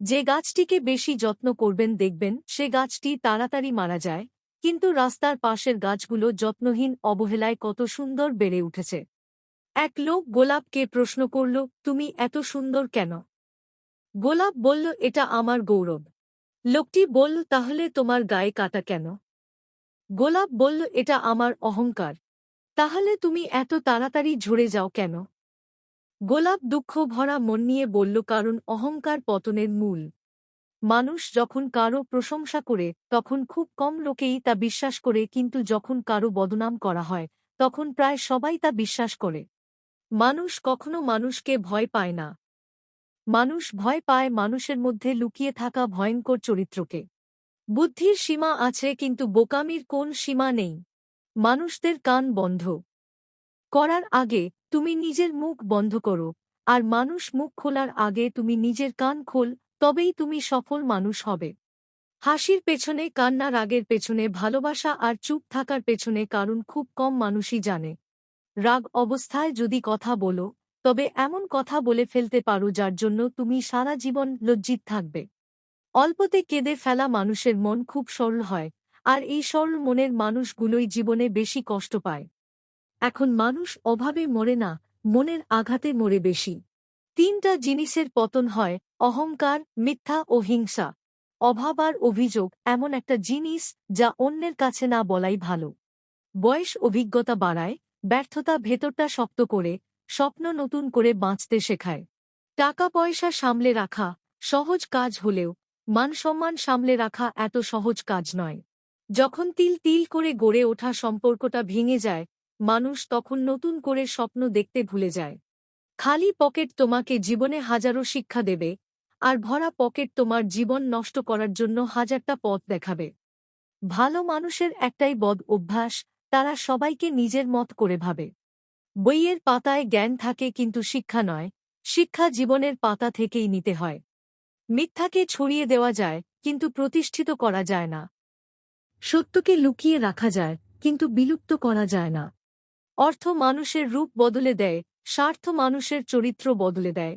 যে গাছটিকে বেশি যত্ন করবেন দেখবেন সে গাছটি তাড়াতাড়ি মারা যায়। কিন্তু রাস্তার পাশের গাছগুলো যত্নহীন অবহেলায় কত সুন্দর বেড়ে উঠেছে। এক লোক গোলাপকে প্রশ্ন করল, তুমি এত সুন্দর কেন? গোলাপ বলল, এটা আমার গৌরব। লোকটি বলল, তাহলে তোমার গায়ে কাটা কেন? গোলাপ বলল, এটা আমার অহংকার। তাহলে তুমি এত তাড়াতাড়ি ঝরে যাও কেন? গোলাপ দুঃখ ভরা মন নিয়ে বলল, কারণ অহংকার পতনের মূল। মানুষ যখন কারও প্রশংসা করে, তখন খুব কম লোকেই তা বিশ্বাস করে, কিন্তু যখন কারও বদনাম করা হয়, তখন প্রায় সবাই তা বিশ্বাস করে। মানুষ কখনো মানুষকে ভয় পায় না। মানুষ ভয় পায় মানুষের মধ্যে লুকিয়ে থাকা ভয়ঙ্কর চরিত্রকে। বুদ্ধির সীমা আছে, কিন্তু বোকামির কোন সীমা নেই। মানুষদের কান বন্ধ। করার আগে তুমি নিজের মুখ বন্ধ করো। আর মানুষ মুখ খোলার আগে তুমি নিজের কান খোল, তবেই তুমি সফল মানুষ হবে। হাসির পেছনে কান্না রাগের পেছনে, ভালোবাসা আর চুপ থাকার পেছনে কারণ খুব কম মানুষই জানে। রাগ অবস্থায় যদি কথা বলো, তবে এমন কথা বলে ফেলতে পারো যার জন্য তুমি সারা জীবন লজ্জিত থাকবে। অল্পতে কেঁদে ফেলা মানুষের মন খুব সরল হয়, আর এই সরল মনের মানুষগুলোই জীবনে বেশি কষ্ট পায়। এখন মানুষ অভাবে মরে না, মনের আঘাতে মরে বেশি। তিনটা জিনিসের পতন হয়, অহংকার, মিথ্যা ও হিংসা। অভাব আর অভিযোগ এমন একটা জিনিস যা অন্যের কাছে না বলাই ভালো। বয়স অভিজ্ঞতা বাড়ায়, ব্যর্থতা ভেতরটা শক্ত করে, স্বপ্ন নতুন করে বাঁচতে শেখায়। টাকা পয়সা সামলে রাখা, সহজ কাজ হলেও মানসম্মান সামলে রাখা এত সহজ কাজ নয়। যখন তিল তিল করে গড়ে ওঠা সম্পর্কটা ভেঙে যায় মানুষ তখন নতুন করে স্বপ্ন দেখতে ভুলে যায়। খালি পকেট তোমাকে জীবনে হাজারো শিক্ষা দেবে, আর ভরা পকেট তোমার জীবন নষ্ট করার জন্য হাজারটা পথ দেখাবে। ভালো মানুষের একটাই বদ অভ্যাস, তারা সবাইকে নিজের মত করে ভাবে। বইয়ের পাতায় জ্ঞান থাকে কিন্তু শিক্ষা নয়, শিক্ষা জীবনের পাতা থেকেই নিতে হয়। মিথ্যাকে ছড়িয়ে দেওয়া যায়, কিন্তু প্রতিষ্ঠিত করা যায় না। সত্যকে লুকিয়ে রাখা যায়, কিন্তু বিলুপ্ত করা যায় না। অর্থ মানুষের রূপ বদলে দেয়, স্বার্থ মানুষের চরিত্র বদলে দেয়।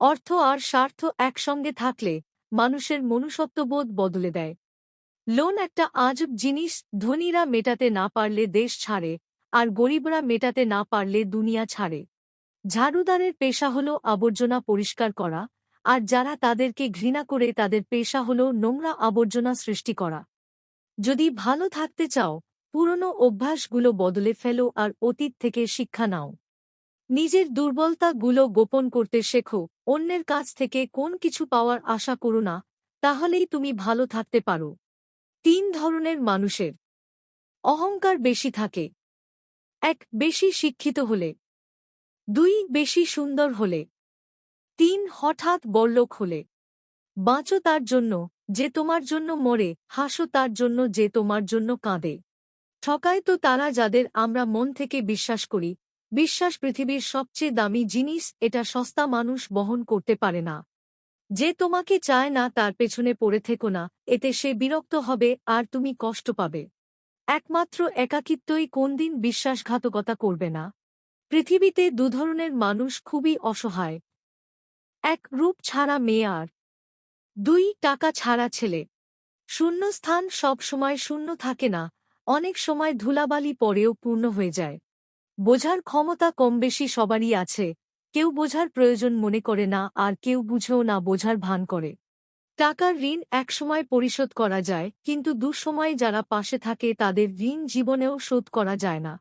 অর্থ আর স্বার্থ একসঙ্গে থাকলে, মানুষের মনুষ্যত্ববোধ বদলে দেয়। লোন একটা আজব জিনিস, ধনীরা মেটাতে না পারলে দেশ ছাড়ে, আর গরিবরা মেটাতে না পারলে দুনিয়া ছাড়ে। ঝাড়ুদারের পেশা হল আবর্জনা পরিষ্কার করা, আর যারা তাদেরকে ঘৃণা করে তাদের পেশা হল নোংরা আবর্জনা সৃষ্টি করা। যদি ভালো থাকতে চাও পুরনো অভ্যাসগুলো বদলে ফেলো আর অতীত থেকে শিক্ষা নাও। নিজের দুর্বলতাগুলো গোপন করতে শেখো, অন্যের কাছ থেকে কোন কিছু পাওয়ার আশা করো না, তাহলেই তুমি ভালো থাকতে পারো। তিন ধরনের মানুষের। অহংকার বেশি থাকে। এক, বেশি শিক্ষিত হলে। দুই, বেশি সুন্দর হলে। তিন, হঠাৎ বড়লোক হলে। বাঁচো তার জন্য যে তোমার জন্য মরে, হাসো তার জন্য যে তোমার জন্য কাঁদে। ঠকায় তো তারা যাদের আমরা মন থেকে বিশ্বাস করি। বিশ্বাস পৃথিবীর সবচেয়ে দামি জিনিস, এটা সস্তা মানুষ বহন করতে পারে না। যে তোমাকে চায় না তার পেছনে পড়ে থেকো না, এতে সে বিরক্ত হবে আর তুমি কষ্ট পাবে। একমাত্র একাকিত্বই কোনদিন বিশ্বাসঘাতকতা করবে না। পৃথিবীতে দুধরনের মানুষ খুবই অসহায়। এক, রূপ ছাড়া মেয়ে আর। দুই, টাকা ছাড়া ছেলে। শূন্যস্থান সব সময় শূন্য থাকে না। অনেক সময় ধুলাবালি পরেও পূর্ণ হয়ে যায়। বোঝার ক্ষমতা কম বেশি সবারই আছে। কেউ বোঝার প্রয়োজন মনে করে না, আর কেউ বুঝেও না বোঝার ভান করে। টাকার ঋণ একসময় পরিশোধ করা যায়, কিন্তু দুঃসময়ে যারা পাশে থাকে তাদের ঋণ জীবনেও শোধ করা যায় না।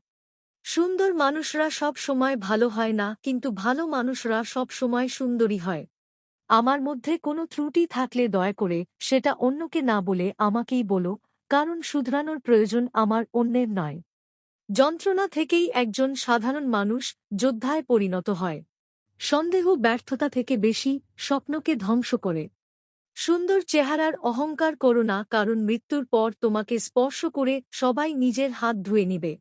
সুন্দর মানুষরা সব সময় ভালো হয় না, কিন্তু ভালো মানুষরা সব সময় সুন্দরী হয়। আমার মধ্যে কোনো ত্রুটি থাকলে দয়া করে সেটা অন্যকে না বলে আমাকেই বলো। কারণ শুধরানোর প্রয়োজন আমার অন্যের নয়। যন্ত্রণা থেকেই একজন সাধারণ মানুষ যোদ্ধায় পরিণত হয়। সন্দেহ ব্যর্থতা থেকে বেশি স্বপ্নকে ধ্বংস করে। সুন্দর চেহারার অহংকার করো না কারণ মৃত্যুর পর তোমাকে স্পর্শ করে সবাই নিজের হাত ধুয়ে নিবে।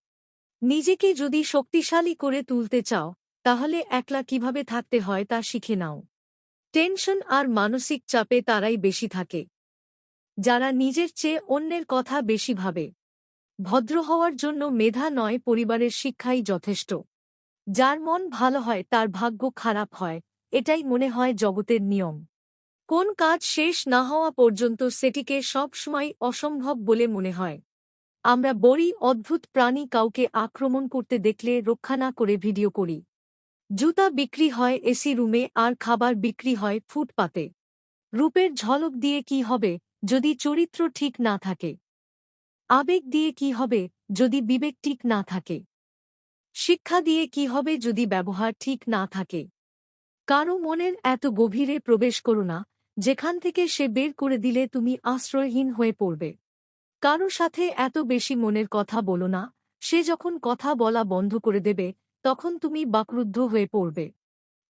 নিজেকে যদি শক্তিশালী করে তুলতে চাও, তাহলে একলা কীভাবে থাকতে হয় তা শিখে নাও। টেনশন আর মানসিক চাপে তারাই বেশি থাকে। যারা নিজের চেয়ে অন্যের কথা বেশি ভাবে। ভদ্র হওয়ার জন্য মেধা নয়, পরিবারের শিক্ষাই যথেষ্ট। যার মন ভালো হয়, তার ভাগ্য খারাপ হয়, এটাই মনে হয় জগতের নিয়ম। কোন কাজ শেষ না হওয়া পর্যন্ত সেটিকে সবসময় অসম্ভব বলে মনে হয়। আমরা বড়ি অদ্ভুত প্রাণী কাউকে আক্রমণ করতে দেখলে রক্ষা না করে ভিডিও করি। জুতা বিক্রি হয়, এসি রুমে, আর খাবার বিক্রি হয়, ফুটপাতে। রূপের ঝলক দিয়ে কি হবে যদি চরিত্র ঠিক না থাকে? আবেগ দিয়ে কি হবে যদি বিবেক ঠিক না থাকে? শিক্ষা দিয়ে কি হবে যদি ব্যবহার ঠিক না থাকে? কারও মনের এত গভীরে প্রবেশ করো না, যেখান থেকে সে বের করে দিলে তুমি আশ্রয়হীন হয়ে পড়বে। কারও সাথে এত বেশি মনের কথা বলো না, সে যখন কথা বলা বন্ধ করে দেবে, তখন তুমি বাকরুদ্ধ হয়ে পড়বে।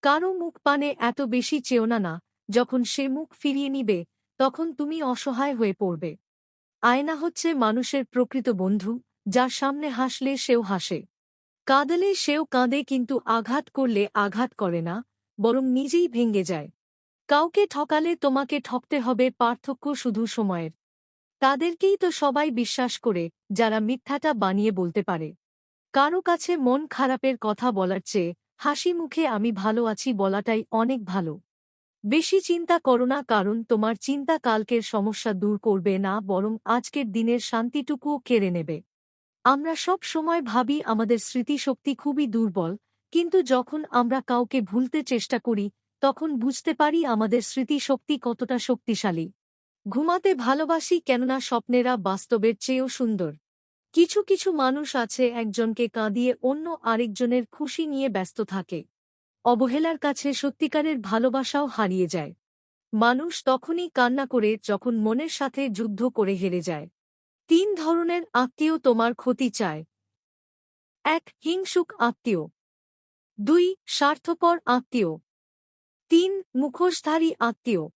কারও মুখ পানে এত বেশি চেও না না যখন সে মুখ ফিরিয়ে নিবে, তখন তুমি অসহায় হয়ে পড়বে। আয়না হচ্ছে মানুষের প্রকৃত বন্ধু, যার সামনে হাসলে সেও হাসে। কাঁদলে সেও কাঁদে কিন্তু আঘাত করলে আঘাত করে না, বরং নিজেই ভেঙে যায়। কাউকে ঠকালে তোমাকে ঠকতে হবে পার্থক্য শুধু সময়ের। তাদেরকেই তো সবাই বিশ্বাস করে, যারা মিথ্যাটা বানিয়ে বলতে পারে। কারও কাছে মন খারাপের কথা বলার চেয়ে, হাসি মুখে আমি ভালো আছি বলাটাই অনেক ভালো। বেশি চিন্তা করো না, কারণ তোমার চিন্তা কালকের সমস্যা দূর করবে না, বরং আজকের দিনের শান্তিটুকুও কেড়ে নেবে। আমরা সব সময় ভাবি আমাদের স্মৃতিশক্তি খুবই দুর্বল, কিন্তু যখন আমরা কাউকে ভুলতে চেষ্টা করি, তখন বুঝতে পারি আমাদের স্মৃতিশক্তি কতটা শক্তিশালী। ঘুমাতে ভালোবাসি কেননা স্বপ্নেরা বাস্তবের চেয়েও সুন্দর। কিছু কিছু মানুষ আছে একজনকে কাঁদিয়ে অন্য আরেকজনের খুশি নিয়ে ব্যস্ত থাকে। অবহেলার কাছে সত্যিকারের ভালোবাসাও হারিয়ে যায়। মানুষ তখনই কান্না করে যখন মনের সাথে যুদ্ধ করে হেরে যায়। তিন ধরনের আত্মীয় তোমার ক্ষতি চায়। এক, হিংসুক আত্মীয়। দুই, স্বার্থপর আত্মীয়। তিন, মুখোশধারী আত্মীয়।